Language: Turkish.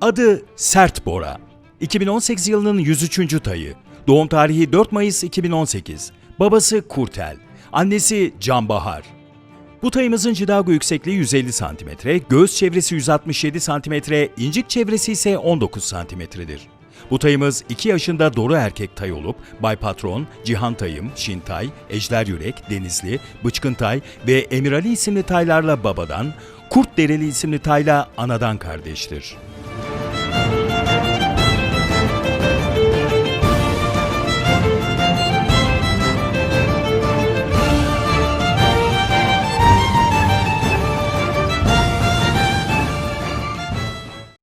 Adı Sert Bora. 2018 yılının 103. tayı. Doğum tarihi 4 Mayıs 2018. Babası Kurtel. Annesi Canbahar. Bu tayımızın cidago yüksekliği 150 cm, göğüs çevresi 167 cm, incik çevresi ise 19 cm'dir. Bu tayımız 2 yaşında doğru erkek tay olup Bay Patron, Cihan Tayım, Şintay, Ejder Yürek, Denizli, Bıçkın Tay ve Emirali isimli taylarla babadan, Kurt Dereli isimli tayla anadan kardeştir.